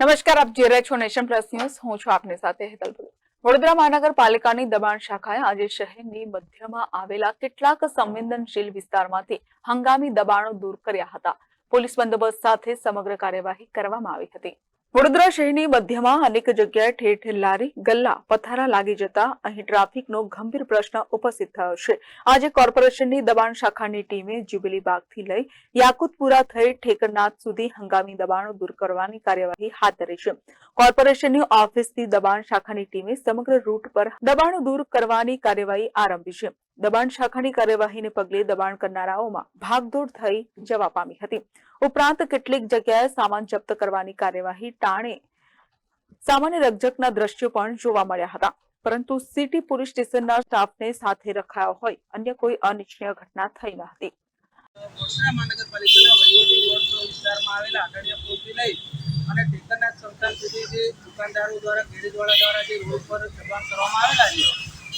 નમસ્કાર, આપ જોઈ રહ્યા નેશન પ્લસ ન્યૂઝ. હું છું આપની સાથે હેતલ વડોદરા મહાનગરપાલિકાની દબાણ શાખાએ આજે શહેરની મધ્યમાં આવેલા કેટલાક સંવેદનશીલ વિસ્તારમાંથી હંગામી દબાણો દૂર કર્યા હતા. પોલીસ બંદોબસ્ત સાથે સમગ્ર કાર્યવાહી કરવામાં આવી હતી. વડોદરા શહેરની મધ્યમાં અનેક જગ્યાએ ઠેર ઠેર લારી, ગલ્લા, પથારા લાગી જતા અહીં ટ્રાફિકનો ગંભીર પ્રશ્ન ઉપસ્થિત થયો છે. આજે કોર્પોરેશનની દબાણ શાખાની ટીમે જ્યુબિલી બાગથી લઈ યાકુતપુરા થઈ ઠેકરનાથ સુધી હંગામી દબાણો દૂર કરવાની કાર્યવાહી હાથ ધરી છે. કોર્પોરેશનની ઓફિસથી દબાણ શાખાની ટીમે સમગ્ર રૂટ પર દબાણો દૂર કરવાની કાર્યવાહી આરંભી છે. દબાણ શાખાની કાર્યવાહીને પગલે દબાણ કરનારાઓમાં ભાગદોડ થઈ જવા પામી હતી. ઉપરાંત કેટલીક જગ્યાએ સામાન જપ્ત કરવાની કાર્યવાહી ટાણે સામાન્ય રકઝકના દ્રશ્યો પણ જોવા મળ્યા હતા. પરંતુ સિટી પોલીસ સ્ટેશનના સ્ટાફને સાથે રખાયો હોય, અન્ય કોઈ અનિચ્છનીય ઘટના થઈ ન હતી. દુકાનદારો દ્વારા દ્વારા જે રોડ પર દબાણ કરવામાં આવેલા છે